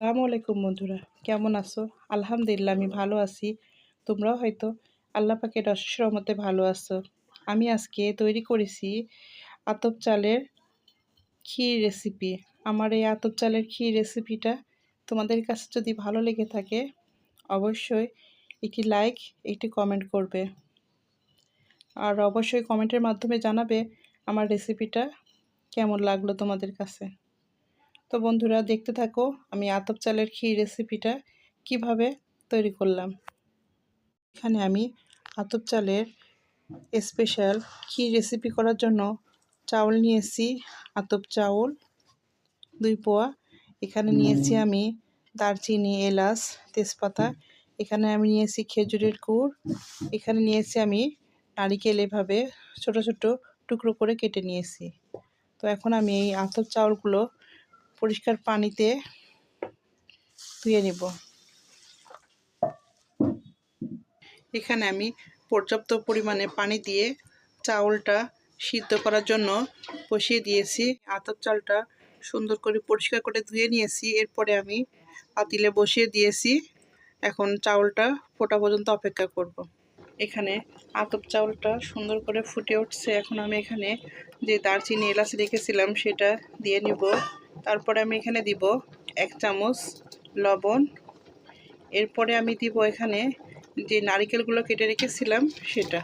আসসালামু আলাইকুম বন্ধুরা, কেমন আছো? আলহামদুলিল্লাহ আমি ভালো আছি। তোমরাও হয়তো আল্লাহ পাকের অশেষ রহমতে ভালো আছো। আমি আজকে তৈরি করেছি আতপ চালের ক্ষীর রেসিপি আমার এই আতপ চালের ক্ষীর রেসিপিটা তোমাদের কাছে যদি ভালো লেগে থাকে, অবশ্যই একটি লাইক একটি কমেন্ট করবে। আর অবশ্যই কমেন্টের মাধ্যমে জানাবে আমার রেসিপিটা কেমন লাগল তোমাদের কাছে। তো বন্ধুরা দেখতে থাকো আমি আতপ চালের ক্ষীর রেসিপিটা কীভাবে তৈরি করলাম। এখানে আমি আতপ চালের স্পেশাল ক্ষীর রেসিপি করার জন্য চাউল নিয়েছি আতপ চাউল দুই পোয়া। এখানে নিয়েছি আমি দারচিনি এলাচ তেজপাতা। এখানে আমি নিয়েছি খেজুরের গুড়। এখানে নিয়েছি আমি নারিকেল এভাবে ছোট ছোট টুকরো করে কেটে নিয়েছি। তো এখন আমি এই আতপ চাউলগুলো পরিষ্কার পানিতে ধুয়ে নিব। এখানে আমি পর্যাপ্ত পরিমাণে পানি দিয়ে চাউলটা সিদ্ধ করার জন্য বসিয়ে দিয়েছি। আতপ চালটা সুন্দর করে পরিষ্কার করে ধুয়ে নিয়েছি। এরপরে আমি পাতিলে বসিয়ে দিয়েছি। এখন চাউলটা ফোটা পর্যন্ত অপেক্ষা করব। এখানে আতপ চাউলটা সুন্দর করে ফুটে উঠছে। এখন আমি এখানে যে দারচিনি এলাচ রেখেছিলাম সেটা দিয়ে নিব। তারপরে আমি এখানে দিব এক চামচ লবণ। এরপরে আমি দিব এখানে যে নারিকেলগুলো কেটে রেখেছিলাম সেটা।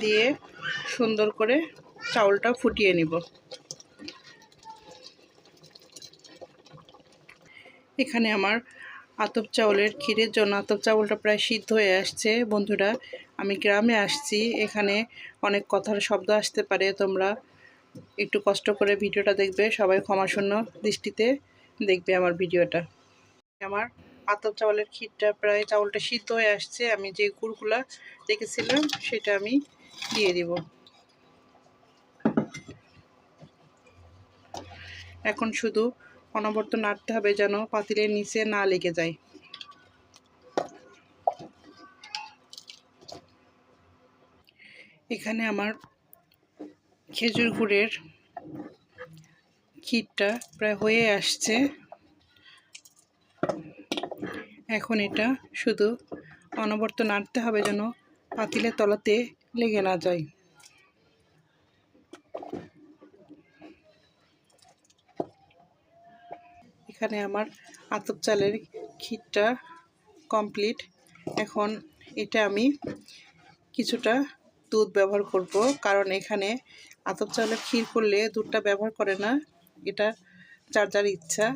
দিয়ে সুন্দর করে চাউলটা ফুটিয়ে নিব। এখানে আমার আতপ চাউলের ক্ষীরের জন্য আতপ চাউলটা প্রায় সিদ্ধ হয়ে আসছে। বন্ধুরা, আমি গ্রামে আসছি, এখানে অনেক কথার শব্দ আসতে পারে, তোমরা একটু কষ্ট করে ভিডিওটা দেখবে, সবাই ক্ষমাশূন্য দৃষ্টিতে দেখবে আমার ভিডিওটা। আমার আতপ চাউলের ক্ষীরটা প্রায় চাউলটা সিদ্ধ হয়ে আসছে, আমি যে গুড়গুলা রেখেছিলাম সেটা আমি দিয়ে দিব। এখন শুধু অনবর্ত নাড়তে হবে যেন পাতিলের নিচে না লেগে যায়। এখানে আমার খেজুর গুড়ের ক্ষীরটা প্রায় হয়ে আসছে। এখন এটা শুধু অনবর্ত নাড়তে হবে যেন পাতিলের তলাতে লেগে না যায়। এখানে আমার আতপ চালের ক্ষীরটা কমপ্লিট। এখন এটা আমি কিছুটা দুধ ব্যবহার করব। কারণ এখানে আতপ চালের ক্ষীর করলে দুধটা ব্যবহার করে না। এটা যার যার ইচ্ছা।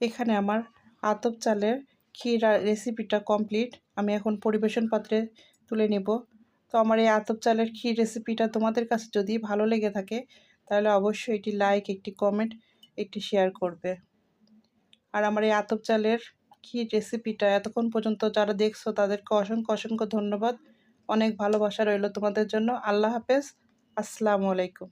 এখানে আমার আতপ চালের ক্ষীর রেসিপিটা কমপ্লিট। আমি এখন পরিবেশন পাত্রে তুলে নেব। তো আমার এই আতপ চালের ক্ষীর রেসিপিটা তোমাদের কাছে যদি ভালো লেগে থাকে, তাহলে অবশ্যই এটি লাইক, একটি কমেন্ট, একটি শেয়ার করবে। আর আমার এই আতপ চালের কি রেসিপিটা এতক্ষণ পর্যন্ত যারা দেখছ, তাদেরকে অসংখ্য অসংখ্য ধন্যবাদ। অনেক ভালোবাসা রইল তোমাদের জন্য। আল্লাহ হাফেজ। আসসালামু আলাইকুম।